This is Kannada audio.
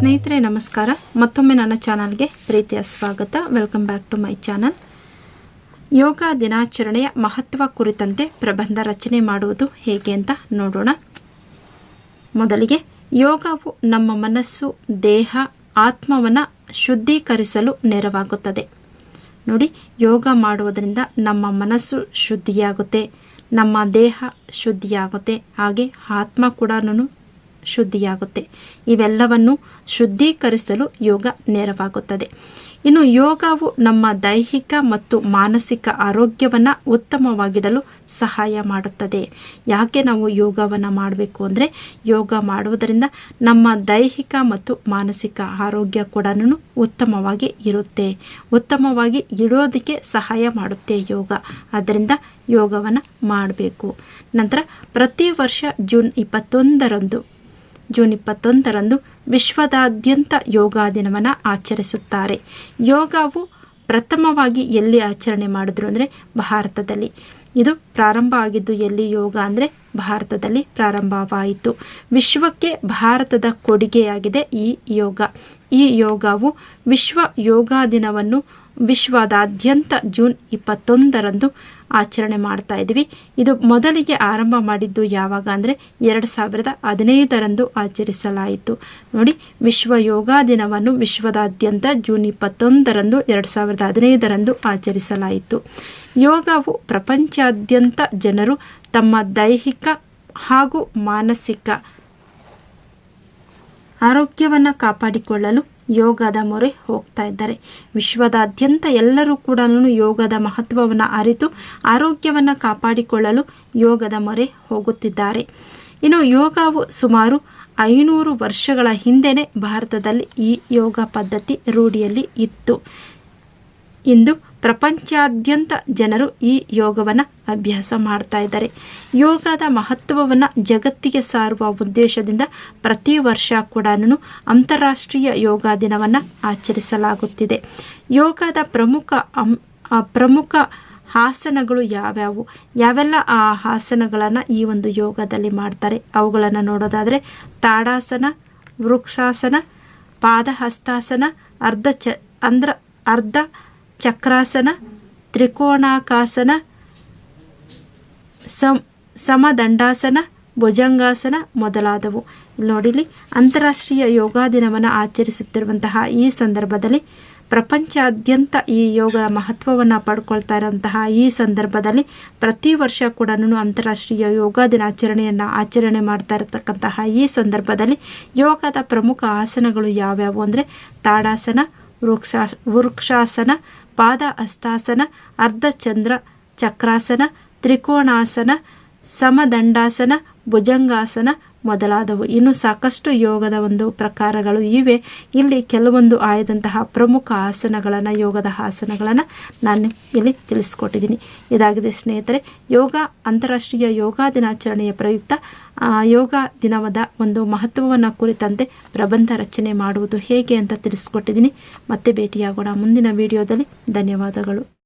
ಸ್ನೇಹಿತರೆ, ನಮಸ್ಕಾರ. ಮತ್ತೊಮ್ಮೆ ನನ್ನ ಚಾನಲ್ಗೆ ಪ್ರೀತಿಯ ಸ್ವಾಗತ. Welcome back to my channel ಯೋಗ ದಿನಾಚರಣೆಯ ಮಹತ್ವ ಕುರಿತಂತೆ ಪ್ರಬಂಧ ರಚನೆ ಮಾಡುವುದು ಹೇಗೆ ಅಂತ ನೋಡೋಣ. ಮೊದಲಿಗೆ, ಯೋಗವು ನಮ್ಮ ಮನಸ್ಸು, ದೇಹ, ಆತ್ಮವನ್ನು ಶುದ್ಧೀಕರಿಸಲು ನೆರವಾಗುತ್ತದೆ. ನೋಡಿ, ಯೋಗ ಮಾಡುವುದರಿಂದ ನಮ್ಮ ಮನಸ್ಸು ಶುದ್ಧಿಯಾಗುತ್ತೆ, ನಮ್ಮ ದೇಹ ಶುದ್ಧಿಯಾಗುತ್ತೆ, ಹಾಗೆ ಆತ್ಮ ಕೂಡ ಶುದ್ಧಿಯಾಗುತ್ತೆ. ಇವೆಲ್ಲವನ್ನು ಶುದ್ಧೀಕರಿಸಲು ಯೋಗ ನೆರವಾಗುತ್ತದೆ. ಇನ್ನು ಯೋಗವು ನಮ್ಮ ದೈಹಿಕ ಮತ್ತು ಮಾನಸಿಕ ಆರೋಗ್ಯವನ್ನು ಉತ್ತಮವಾಗಿಡಲು ಸಹಾಯ ಮಾಡುತ್ತದೆ. ಯಾಕೆ ನಾವು ಯೋಗವನ್ನು ಮಾಡಬೇಕು ಅಂದರೆ ಯೋಗ ಮಾಡುವುದರಿಂದ ನಮ್ಮ ದೈಹಿಕ ಮತ್ತು ಮಾನಸಿಕ ಆರೋಗ್ಯ ಕೂಡ ಉತ್ತಮವಾಗಿ ಇರುತ್ತೆ. ಉತ್ತಮವಾಗಿ ಇಡೋದಕ್ಕೆ ಸಹಾಯ ಮಾಡುತ್ತೆ ಯೋಗ. ಆದ್ದರಿಂದ ಯೋಗವನ್ನು ಮಾಡಬೇಕು. ನಂತರ ಪ್ರತಿ ವರ್ಷ ಜೂನ್ ಇಪ್ಪತ್ತೊಂದರಂದು ಜೂನ್ ಇಪ್ಪತ್ತೊಂದರಂದು ವಿಶ್ವದಾದ್ಯಂತ ಯೋಗ ದಿನವನ್ನು ಆಚರಿಸುತ್ತಾರೆ. ಯೋಗವು ಪ್ರಥಮವಾಗಿ ಎಲ್ಲಿ ಆಚರಣೆ ಮಾಡಿದ್ರು ಅಂದರೆ ಭಾರತದಲ್ಲಿ. ಇದು ಪ್ರಾರಂಭ ಆಗಿದ್ದು ಎಲ್ಲಿ ಯೋಗ ಅಂದರೆ ಭಾರತದಲ್ಲಿ ಪ್ರಾರಂಭವಾಯಿತು. ವಿಶ್ವಕ್ಕೆ ಭಾರತದ ಕೊಡುಗೆಯಾಗಿದೆ ಈ ಯೋಗ. ಈ ಯೋಗವು ವಿಶ್ವ ಯೋಗ ದಿನವನ್ನು ವಿಶ್ವದಾದ್ಯಂತ ಜೂನ್ ಇಪ್ಪತ್ತೊಂದರಂದು ಆಚರಣೆ ಮಾಡ್ತಾ ಇದ್ದೀವಿ. ಇದು ಮೊದಲಿಗೆ ಆರಂಭ ಮಾಡಿದ್ದು ಯಾವಾಗ ಅಂದರೆ ಎರಡು ಸಾವಿರದ ಹದಿನೈದರಂದು ಆಚರಿಸಲಾಯಿತು. ನೋಡಿ, ವಿಶ್ವ ಯೋಗ ದಿನವನ್ನು ವಿಶ್ವದಾದ್ಯಂತ ಜೂನ್ ಇಪ್ಪತ್ತೊಂದರಂದು ಎರಡು ಸಾವಿರದ ಹದಿನೈದರಂದು ಆಚರಿಸಲಾಯಿತು. ಯೋಗವು ಪ್ರಪಂಚಾದ್ಯಂತ ಜನರು ತಮ್ಮ ದೈಹಿಕ ಹಾಗೂ ಮಾನಸಿಕ ಆರೋಗ್ಯವನ್ನು ಕಾಪಾಡಿಕೊಳ್ಳಲು ಯೋಗದ ಮೊರೆ ಹೋಗ್ತಾ ಇದ್ದಾರೆ. ವಿಶ್ವದಾದ್ಯಂತ ಎಲ್ಲರೂ ಕೂಡ ಯೋಗದ ಮಹತ್ವವನ್ನು ಅರಿತು ಆರೋಗ್ಯವನ್ನು ಕಾಪಾಡಿಕೊಳ್ಳಲು ಯೋಗದ ಮೊರೆ ಹೋಗುತ್ತಿದ್ದಾರೆ. ಇನ್ನು ಯೋಗವು ಸುಮಾರು ಐನೂರು ವರ್ಷಗಳ ಹಿಂದೆಯೇ ಭಾರತದಲ್ಲಿ ಈ ಯೋಗ ಪದ್ಧತಿ ರೂಢಿಯಲ್ಲಿ ಇತ್ತು. ಇಂದು ಪ್ರಪಂಚಾದ್ಯಂತ ಜನರು ಈ ಯೋಗವನ್ನು ಅಭ್ಯಾಸ ಮಾಡ್ತಾ ಇದ್ದಾರೆ. ಯೋಗದ ಮಹತ್ವವನ್ನು ಜಗತ್ತಿಗೆ ಸಾರುವ ಉದ್ದೇಶದಿಂದ ಪ್ರತಿ ವರ್ಷ ಕೂಡ ಅಂತಾರಾಷ್ಟ್ರೀಯ ಯೋಗ ದಿನವನ್ನು ಆಚರಿಸಲಾಗುತ್ತಿದೆ. ಯೋಗದ ಪ್ರಮುಖ ಪ್ರಮುಖ ಆಸನಗಳು ಯಾವ್ಯಾವು? ಯಾವೆಲ್ಲ ಆ ಆಸನಗಳನ್ನು ಈ ಒಂದು ಯೋಗದಲ್ಲಿ ಮಾಡ್ತಾರೆ? ಅವುಗಳನ್ನು ನೋಡೋದಾದರೆ ತಾಡಾಸನ, ವೃಕ್ಷಾಸನ, ಪಾದಹಸ್ತಾಸನ, ಅರ್ಧ ಚ, ಅಂದ್ರ ಅರ್ಧ ಚಕ್ರಾಸನ, ತ್ರಿಕೋಣಾಕಾಸನ, ಸಮ, ಸಮದಂಡಾಸನ, ಭುಜಂಗಾಸನ ಮೊದಲಾದವು. ನೋಡಿಲಿ, ಅಂತಾರಾಷ್ಟ್ರೀಯ ಯೋಗ ದಿನವನ್ನು ಆಚರಿಸುತ್ತಿರುವಂತಹ ಈ ಸಂದರ್ಭದಲ್ಲಿ ಪ್ರಪಂಚಾದ್ಯಂತ ಈ ಯೋಗ ಮಹತ್ವವನ್ನು ಪಡ್ಕೊಳ್ತಾ ಇರೋಂತಹ ಈ ಸಂದರ್ಭದಲ್ಲಿ ಪ್ರತಿ ವರ್ಷ ಕೂಡ ಅಂತಾರಾಷ್ಟ್ರೀಯ ಯೋಗ ದಿನಾಚರಣೆಯನ್ನು ಆಚರಣೆ ಮಾಡ್ತಾ ಇರತಕ್ಕಂತಹ ಈ ಸಂದರ್ಭದಲ್ಲಿ ಯೋಗದ ಪ್ರಮುಖ ಆಸನಗಳು ಯಾವ್ಯಾವು ಅಂದರೆ ತಾಡಾಸನ, ವೃಕ್ಷಾ, ವೃಕ್ಷಾಸನ ಪಾದ ಅಸ್ತಾಸನ ಅರ್ಧಚಂದ್ರ ಚಕ್ರಾಸನ ತ್ರಿಕೋಣಾಸನ ಸಮದಂಡಾಸನ ಭುಜಂಗಾಸನ ಮೊದಲಾದವು. ಇನ್ನು ಸಾಕಷ್ಟು ಯೋಗದ ಒಂದು ಪ್ರಕಾರಗಳು ಇವೆ. ಇಲ್ಲಿ ಕೆಲವೊಂದು ಆಯದಂತಹ ಪ್ರಮುಖ ಆಸನಗಳನ್ನು, ಯೋಗದ ಆಸನಗಳನ್ನು ನಾನು ಇಲ್ಲಿ ತಿಳಿಸ್ಕೊಟ್ಟಿದ್ದೀನಿ. ಇದಾಗಿದೆ ಸ್ನೇಹಿತರೆ, ಯೋಗ, ಅಂತಾರಾಷ್ಟ್ರೀಯ ಯೋಗ ದಿನಾಚರಣೆಯ ಪ್ರಯುಕ್ತ ಯೋಗ ದಿನವದ ಒಂದು ಮಹತ್ವವನ್ನು ಕುರಿತಂತೆ ಪ್ರಬಂಧ ರಚನೆ ಮಾಡುವುದು ಹೇಗೆ ಅಂತ ತಿಳಿಸ್ಕೊಟ್ಟಿದ್ದೀನಿ. ಮತ್ತೆ ಭೇಟಿಯಾಗೋಣ ಮುಂದಿನ ವಿಡಿಯೋದಲ್ಲಿ. ಧನ್ಯವಾದಗಳು.